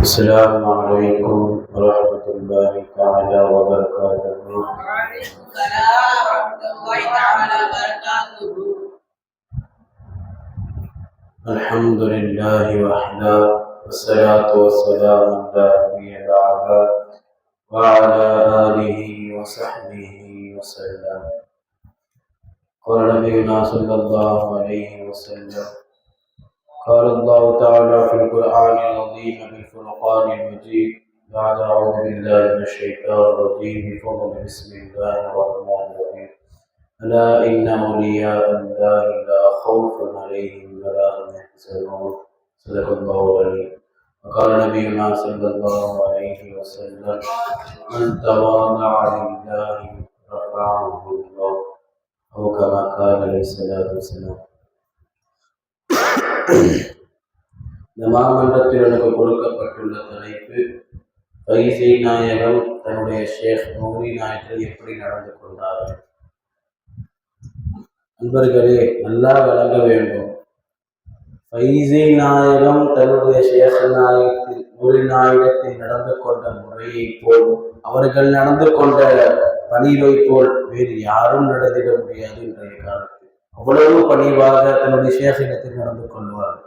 السلام عليكم ورحمة الله تعالى وبركاته. وعليكم السلام ورحمة الله تعالى وبركاته الحمد لله وحده والصلاة والسلام على نبي بعده وعلى آله وصحبه وسلم. قال نبينا صلى الله عليه وسلم قال الله تعالى في القرآن العظيم بالفرقان المجيد بعد أعوذ بالله من الشيطان الرجيم. بفضل بسم الله الرحمن الرحيم. ألا إن أولياء الله لا خوف عليهم ولا هم يحزنون. صدق الله العليم وقال نبينا صلى الله عليه وسلم من تواضع لله رفعه الله. أو كما قال عليه الصلاة والسلام இந்த மாமன்றத்தில் எனக்கு கொடுக்கப்பட்டுள்ள தலைப்பு பைசை நாயகம் தன்னுடைய ஷேக் மௌரி நாயகர் எப்படி நடந்து கொண்டார்கள் நண்பர்களே நல்லா விளங்க வேண்டும். பைசை நாயகம் தன்னுடைய ஷேக் நாயகத்தில் மௌரி நாயகத்தில் நடந்து கொண்ட முறையை போல் அவர்கள் நடந்து கொண்ட பணிவை போல் வேறு யாரும் நடந்திட முடியாது இன்றைய காலத்தில் அவ்வளவு பணிவாக தன்னுடைய சேஷனத்தில் நடந்து கொள்வார்கள்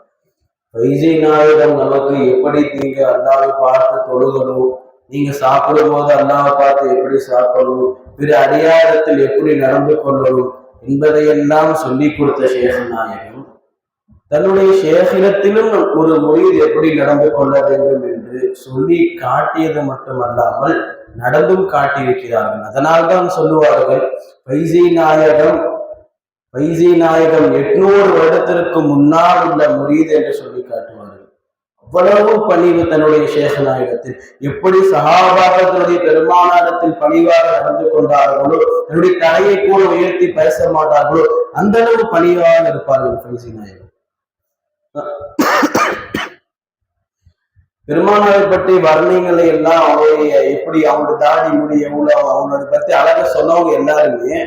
வைஜை நாயகம் நமக்கு எப்படி நீங்க அல்லாவை பார்த்து தொழுகணும்? நீங்க சாப்பிடும் போது அல்லாவை பார்த்து எப்படி சாப்பிடணும்? பிற அடியாரத்தில் எப்படி நடந்து கொள்ளணும்? என்பதையெல்லாம் சொல்லி கொடுத்த சேஷ நாயகம் தன்னுடைய சேஷனத்திலும் ஒரு மொழியில் எப்படி நடந்து கொள்ள வேண்டும் என்று சொல்லி காட்டியது மட்டுமல்லாமல் நடந்தும் காட்டியிருக்கிறார்கள். அதனால்தான் சொல்லுவார்கள் வைஜய் நாயகம் வைஜி நாயகம் எட்நூறு வருடத்திற்கு முன்னால் உள்ள முரீது என்று சொல்லி காட்டுவார்கள். அவ்வளவு பணிவு தன்னுடைய சேஷ நாயகத்தில். எப்படி சகாபாகத்தினுடைய பெருமானாரத்தில் பணிவாக நடந்து கொண்டார்களோ தன்னுடைய தலையை கூட உயர்த்தி பேச மாட்டார்களோ அந்த அளவு பணிவாக இருப்பார்கள் வைஜி நாயகம். பெருமானாரை பற்றி வர்ணங்களை எல்லாம் அவருடைய எப்படி அவங்களோட தாடி முடி எவ்வளோ அவங்களோட பத்தி அழக சொன்னவங்க எல்லாருமே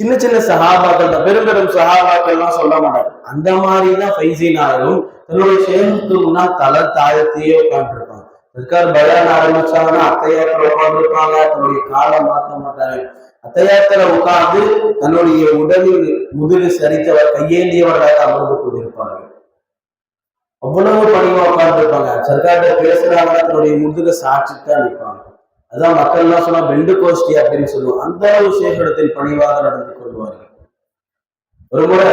சின்ன சின்ன சகாபாக்கள் தான் பெரும் பெரும் சகாபாக்கள்லாம் சொல்ல மாட்டாங்க. அந்த மாதிரி தான் ஃபைசி தன்னுடைய சேமுக்கு முன்னால் தலை தாழத்தையே உட்காந்துருப்பாங்க சர்க்கார் பயான் ஆரம்பிச்சாங்கன்னா அத்தையாத்திர உட்காந்துருப்பாங்க தன்னுடைய காலை மாற்ற மாட்டாங்க. அத்தையாத்திர உட்கார்ந்து தன்னுடைய உடலில் முதுகு சரித்தவர் கையேந்தியவர்களாக அமர்ந்து கொண்டிருப்பார்கள். அவ்வளவு பணிவா உட்கார்ந்துருப்பாங்க. சர்க்கார்கிட்ட பேசுறாங்க தன்னுடைய முதுக சாட்சிட்டு தான் நிற்பாங்க. அதான் மக்கள் எல்லாம் சொன்னா பெண்டு கோஷ்டி அப்படின்னு சொல்லுவோம். அந்த அளவு சேகரத்தில் பணிவாக நடந்து கொள்வார்கள். ஒரு முறை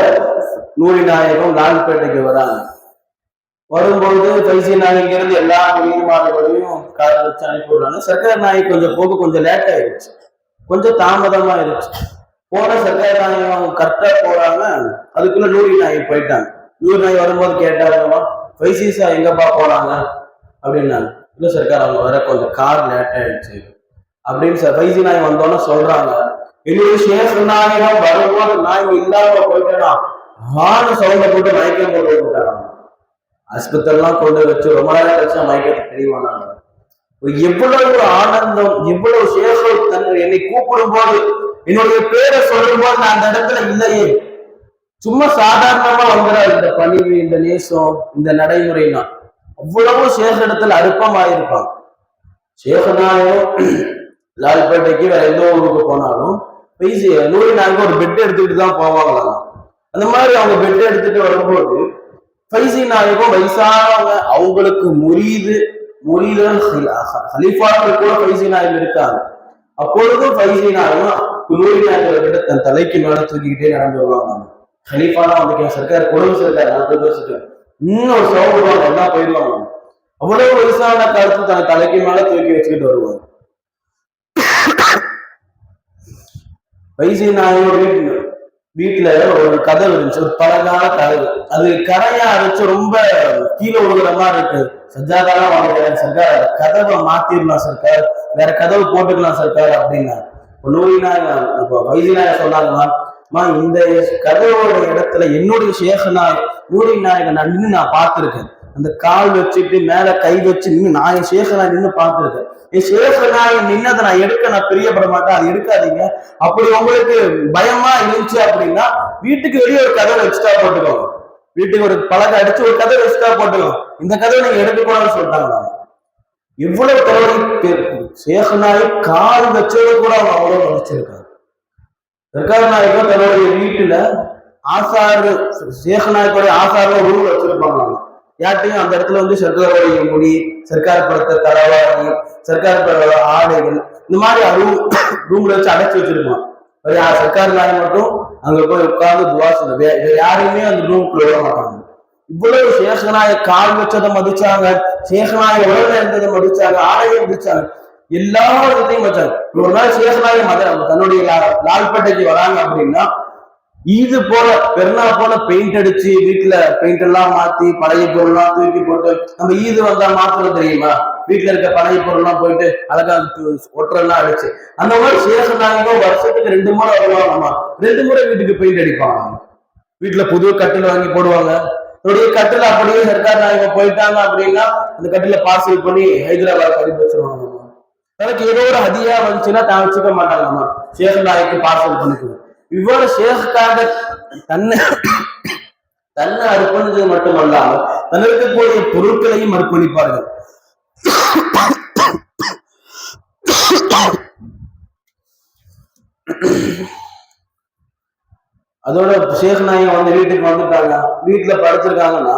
நூலி நாயகம் லால்பேட்டைக்கு வராங்க. வரும்போது பைசி நாயகம் இருந்து எல்லா மொழிமார்களையும் கார் வச்சு அனுப்பி விடுறாங்க. சர்க்கார் நாயக் கொஞ்சம் போக கொஞ்சம் லேட் ஆயிடுச்சு. கொஞ்சம் தாமதமா இருந்துச்சு. போன சர்க்கார் நாயகம் கரெக்டா போறாங்க. அதுக்குள்ள நூறி நாயக் போயிட்டாங்க. நூறு நாய் வரும்போது கேட்டாங்க பைசிசா எங்கப்பா போறாங்க? அப்படின்னாங்க. இல்லை சர்க்கார் அவங்க வர கொஞ்சம் கார் லேட் ஆயிடுச்சு. அப்படின்னு சார் பைசி நாய் வந்தோன்னு சொல்றாங்க. என்னுடைய சேஷ நாயகம் வரும்போது நாய் இல்லாம போயிட்டேனா? ஆணு சவுண்டை போட்டு மயக்கம் போட்டு விட்டாங்க ஆஸ்பத்திரிலாம் கொண்டு வச்சு ரொம்ப நேரம் கழிச்சா மயக்கத்தை தெரியவானாங்க எவ்வளவு ஆனந்தம் எவ்வளவு சேஷம் தன் என்னை கூப்பிடும் போது என்னுடைய பேரை சொல்லும் போது நான் அந்த இடத்துல இல்லையே. சும்மா சாதாரணமா வந்துடா இந்த பணிவு இந்த நேசம் இந்த நடைமுறைனா அவ்வளவு சேஷ இடத்துல அருப்பமாயிருப்பாங்க சேஷனாயும் லால்பேட்டைக்கு வேற எந்த ஊருக்கு போனாலும் பைசி நூறு நாங்க ஒரு பெட் எடுத்துக்கிட்டு தான் போவாங்களாம். அந்த மாதிரி அவங்க பெட் எடுத்துட்டு வரும்போது பைசி நாயகம் வயசானவங்க அவங்களுக்கு முறியுது முறியுது ஹலீஃபாக்கள் கூட பைசி நாயகம் இருக்காங்க. அப்பொழுதும் பைசி நாயகம் நூறு நாயகரை விட தன் தலைக்கு மேல தூக்கிக்கிட்டே நடந்து வருவாங்க ஹலீஃபானா வந்து சர்க்கார் குடும்ப சர்க்கார் நாற்பது வருஷத்துக்கு இன்னும் சோபடுவாங்க எல்லாம் போயிடுவாங்க. அவ்வளவு வயசான கருத்து தன் தலைக்கு மேல தூக்கி வச்சுக்கிட்டு வருவாங்க வைசி நாயகம் வீட்டுல வீட்டுல ஒரு கதவு இருந்துச்சு ஒரு பழகான கதவு. அது கரையா அரைச்சு ரொம்ப கீழே விழுகிற மாதிரி இருக்கு. சஜாதாலாம் வாங்கிக்கிறேன் சர்க்கார் கதவை மாத்திரலாம் சர்க்கார் வேற கதவு போட்டுக்கலாம் சர்க்கார் அப்படின்னா நூறி நாயகம் இப்போ வைசி நாயகம் மா இந்த கதவோட இடத்துல என்னுடைய சேஷனாய் நூறி நாயகன் நின்று நான் பார்த்துருக்கேன். அந்த கால் வச்சுட்டு மேல கை வச்சு நின்று நான் என் சேஷனாய் நின்று பார்த்துருக்கேன். என் சேஷனாய் நின்னதை நான் எடுக்க நான் பிரியப்பட மாட்டேன் அது எடுக்காதீங்க. அப்படி உங்களுக்கு பயமா இருந்துச்சு அப்படின்னா வீட்டுக்கு வெளியே ஒரு கதை வச்சுட்டா போட்டுக்கோங்க. வீட்டுக்கு ஒரு பழக அடிச்சு ஒரு கதை வச்சுட்டா போட்டுக்கோங்க. இந்த கதையை நீங்க எடுக்கக்கூடாதுன்னு சொல்லிட்டாங்க இவ்வளவு தலைவலி சேகனாய் கால் வச்சதை கூட அவங்க அவ்வளவு மதிச்சிருக்காங்க சர்க்கார் நாயகம் தன்னுடைய வீட்டுல ஆசாரு சேகநாயக்கோடைய ஆசார ரூம் வச்சிருப்பாங்க யார்ட்டையும் அந்த இடத்துல வந்து சர்க்காருடைய முடி சர்க்கார் படத்த தலவாணி சர்க்கார் படுத்த ஆடைகள் இந்த மாதிரி ரூம் ரூம்ல வச்சு அடைச்சு வச்சிருப்பான் யார் சர்க்கார் நாய் மட்டும் அங்க போய் உட்கார்ந்து துவா சொல்ல. யாரையுமே அந்த ரூமுக்குள்ள விட மாட்டாங்க. இவ்வளவு சேகநாய கால் வச்சதை மதிச்சாங்க சேகநாய உடல்ல இருந்ததை மதிச்சாங்க ஆடையை மதிச்சாங்க. எல்லா விதத்தையும் வச்சாங்க ஒரு நாள் சேகநாய மத தன்னுடைய லால்பேட்டைக்கு வராங்க அப்படின்னா ஈது போல பெருநாள் போல பெயிண்ட் அடிச்சு வீட்டுல பெயிண்ட் எல்லாம் மாத்தி பழைய பொருள்லாம் தூக்கி போட்டு நம்ம ஈது வந்தா மாத்திரம் தெரியுமா? வீட்டுல இருக்க பழைய பொருள்லாம் போயிட்டு அழகா ஒற்றெல்லாம் அடிச்சு. அந்த மாதிரி சேகநாயகம் வருஷத்துக்கு ரெண்டு முறை வருவாங்கம்மா ரெண்டு முறை வீட்டுக்கு பெயிண்ட் அடிப்பாங்க. வீட்டுல புது கட்டில் வாங்கி போடுவாங்க. என்னுடைய கட்டில் அப்படியே சர்க்கார் நாயகம் போயிட்டாங்க அப்படின்னா அந்த கட்டில பார்சல் பண்ணி ஹைதராபாத் அனுப்பி வச்சிருவாங்க எனக்கு ஏதோ ஒரு ஹதியா வந்துச்சுன்னா தான் வச்சுக்க மாட்டாங்க நம்ம நாய்க்கு பார்சல் பண்ணிக்குவோம் இவ்வளவு ஷேக்குக்காக தன்னை தன்னை அர்ப்பணிச்சது மட்டுமல்லாமல் தன்னிருக்கக்கூடிய பொருட்களையும் அர்ப்பணிப்பார்கள். அதோட சேஷ் நாயகம் வந்து வீட்டுக்கு வந்துட்டாங்க. வீட்டுல படுத்திருக்காங்கன்னா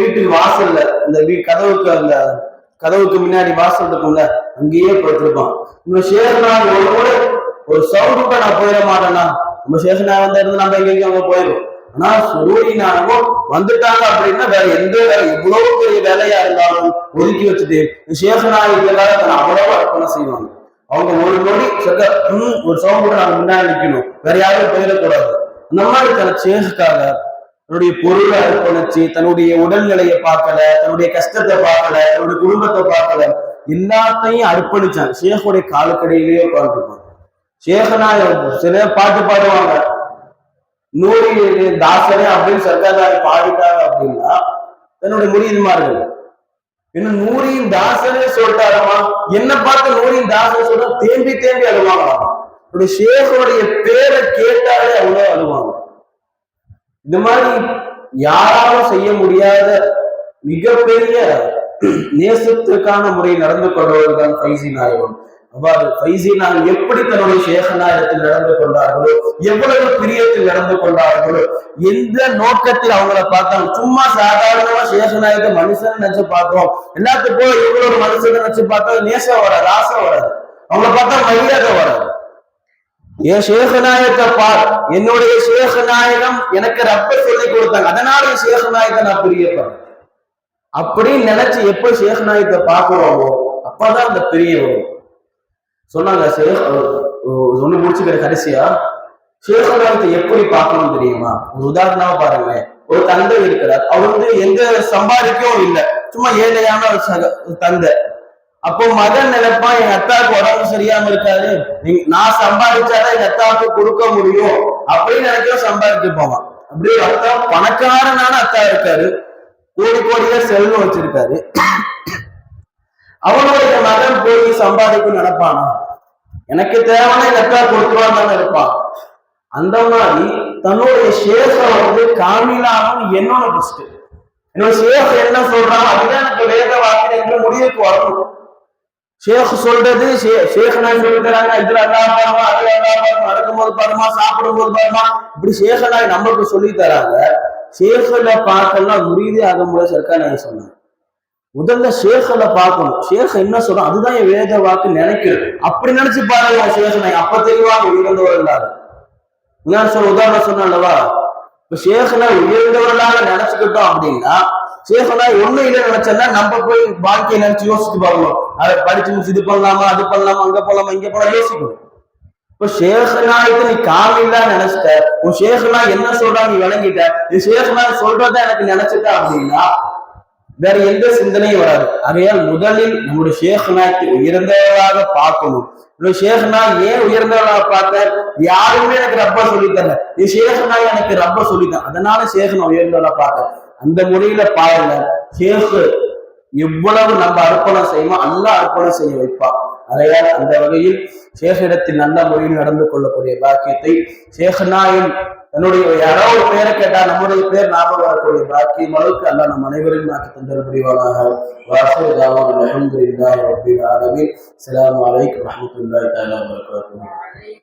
வீட்டுக்கு வாசல்ல இந்த வீ கதவுக்கு அந்த கதவுக்கு முன்னாடி வாசல் இருக்கும்ல அங்கேயே படுத்திருப்பான். நம்ம சேஷனா ஒரு கூட ஒரு சவுண்ட் கூட நான் போயிட மாட்டேன்னா நம்ம சேஷனா வந்த இருந்து நம்ம எங்கேயும் அங்க போயிடும் ஆனா சூரிய வந்துட்டாங்க அப்படின்னா வேற எந்த வேலை இவ்வளவு பெரிய வேலையா இருந்தாலும் ஒதுக்கி வச்சுட்டு இந்த ஷேக் தன்னை அவ்வளவு அர்ப்பணம் செய்வாங்க. அவங்க ஒரு நொடி சத்த ம், ஒரு சவுண்ட் கூட நாங்க முன்னாடி நிற்கணும் வேற யாரும் போயிடக்கூடாது. அந்த மாதிரி தன் சேஷக்காக தன்னுடைய பொருளை அர்ப்பணிச்சு தன்னுடைய உடல்நிலையை பார்க்கல தன்னுடைய கஷ்டத்தை பார்க்கல தன்னுடைய குடும்பத்தை பார்க்கல எல்லாத்தையும் அர்ப்பணிச்சாங்க. ஷேഖுடைய காலக்கடையிலேயே உட்காந்துருப்பாங்க ஷேகனாய சில பாட்டு பாடுவாங்க. நூறி தாசரே அப்படின்னு சர்க்காதாரி பாடிட்டாங்க அப்படின்னா தன்னுடைய முறியதுமார்கள் இன்னும் நூறியின் தாசனே சொல்லிட்டாரம்மா என்ன பார்த்து நூறியின் தாசன் சொல்ற தேம்பி தேம்பி அழுவாங்க அவருடைய பேரை கேட்டாலே அவ்வளவு அழுவாங்க. இந்த மாதிரி யாராலும் செய்ய முடியாத மிகப்பெரிய நேசத்திற்கான முறை நடந்து கொண்டவர் தான் ஃபைசி நாயகம். அவ்வாறு ஃபைசி நாயகம் எப்படி தன்னுடைய சேகநாயகத்தில் நடந்து கொண்டார்களோ எவ்வளவு பிரியத்தில் நடந்து கொண்டார்களோ எந்த நோக்கத்தில் அவங்கள பார்த்தாங்க சும்மா சாதாரணமா ஷேக மனுஷன் நினைச்சு பார்த்தோம் எல்லாத்துக்கும் போய் எவ்வளவு ஒரு மனுஷன் நினைச்சு பார்த்தா நேசம் வராது ஆசை வராது. அவங்கள பார்த்தா மரியாதை வராது. என் சேகநாயகத்தை பார். என்னுடைய சேகநாயகம் எனக்கு ரப்ப சொல்லி கொடுத்தாங்க. அதனால என் சேகநாயகத்தை நான் பிரியப்படுறேன் அப்படின்னு நினைச்சு எப்ப சேகநாயகத்தை பார்க்கிறோமோ அப்பதான் அந்த பிரிய வரும். சொன்னாங்க சேக ஒண்ணு முடிச்சுக்கிற கடைசியா சேகநாயகத்தை எப்படி பார்க்கணும் தெரியுமா? ஒரு உதாரணமா பாருங்களேன். ஒரு தந்தை இருக்கிறார். அவர் வந்து எந்த சம்பாதிக்கவும் இல்லை. சும்மா ஏழையான ஒரு தந்தை. அப்போ மகன் நினைப்பான் எங்க அத்தாவுக்கு உடம்பு சரியாம இருக்காது. நீ- நான் சம்பாதிச்சாதான் எங்க அத்தாவுக்கு கொடுக்க முடியும் அப்படின்னு நினைக்கிற சம்பாதிக்க போவான். அப்படியே அத்தா பணக்காரனான அத்தா இருக்காரு. கோடி கோடியா செல்வம் வச்சிருக்காரு. அவனுடைய மகன் போய் சம்பாதிக்கும் நினைப்பானா? எனக்கு தேவையான எங்க அத்தா கொடுத்துருவான்னு இருப்பான். அந்த மாதிரி தன்னுடைய சேஷம் வந்து காமிலானும் என்னோட ஃபர்ஸ்ட் என்னோட சேஷம் என்ன சொல்றான் அதுதான் எனக்கு வேத வாக்கியம் என்று முடிவுக்கு வரணும். ஷேக் சொல்றது ஷே- சொல்லிக்கிறாங்க இதுல அல்லா பாருமா அதுல அல்லா பாருமா நடக்கும்போது பாருமா சாப்பிடும்போது பாருமா இப்படி ஷேக் நம்மளுக்கு சொல்லி தராங்க ஷேக்ல பார்க்கலாம் முறியதே ஆக முடியாது சர்க்கார் நான் சொன்னாங்க. முதல்ல ஷேக்ல பார்க்கணும். ஷேக் என்ன சொல்றோம் அதுதான் என் வேத வாக்கு நினைக்கிறது அப்படி நினைச்சு பாருங்க ஷேக் அப்ப தெளிவாக உயர்ந்தவர்களாக நான் சொல்ல உதாரணம் சொன்னேன் அல்லவா? இப்ப ஷேக்னா உயர்ந்தவர்களாக நினைச்சுக்கிட்டோம் அப்படின்னா சேஃபனா ஒண்ணு இல்லை நினைச்சேன்னா நம்ம போய் வாழ்க்கையை நினைச்சு யோசிச்சு பாருங்க அதை படிச்சு முடிச்சு இது பண்ணலாமா அது பண்ணலாமா அங்க போலாமா இங்க போலாம் யோசிக்கணும். இப்ப ஷேக்னாய்க்கு நீ காமில்லா நினைச்சிட்ட. உன் ஷேக்னா என்ன சொல்றா நீ விளங்கிட்ட. நீ ஷேக்னா சொல்றத எனக்கு நினைச்சிட்ட அப்படின்னா வேற எந்த சிந்தனையும் வராது. ஆகையால் முதலில் நம்முடைய ஷேக்னாய்க்கு உயர்ந்தவராக பார்க்கணும். நம்முடைய ஷேக்னா ஏன் உயர்ந்தவராக பார்த்த? யாருமே எனக்கு ரப்ப சொல்லித்தரல நீ ஷேக்னா எனக்கு ரப்ப சொல்லித்தான் அதனால ஷேக்னா உயர்ந்தவராக பார்த்தேன். அந்த முறையில பாருங்க சேர்த்து எவ்வளவு நம்ம அர்ப்பணம் செய்யுமோ அல்ல அர்ப்பணம் செய்ய வைப்பான் அதையால் அந்த வகையில் சேஷிடத்தில் நல்ல முறையில் நடந்து கொள்ளக்கூடிய பாக்கியத்தை சேஷநாயின் தன்னுடைய யாரோ ஒரு பேரை கேட்டா நம்முடைய பேர் ஞாபகம் வரக்கூடிய பாக்கியம் அளவுக்கு அல்ல நம் அனைவரையும் நாக்கு தந்தர முடிவானாக வாசுதாவும் அலமதுல்லாஹ் ரபில் ஆலமின் அஸ்லாம் வலைக்கம் தாலா வரகாத்துஹு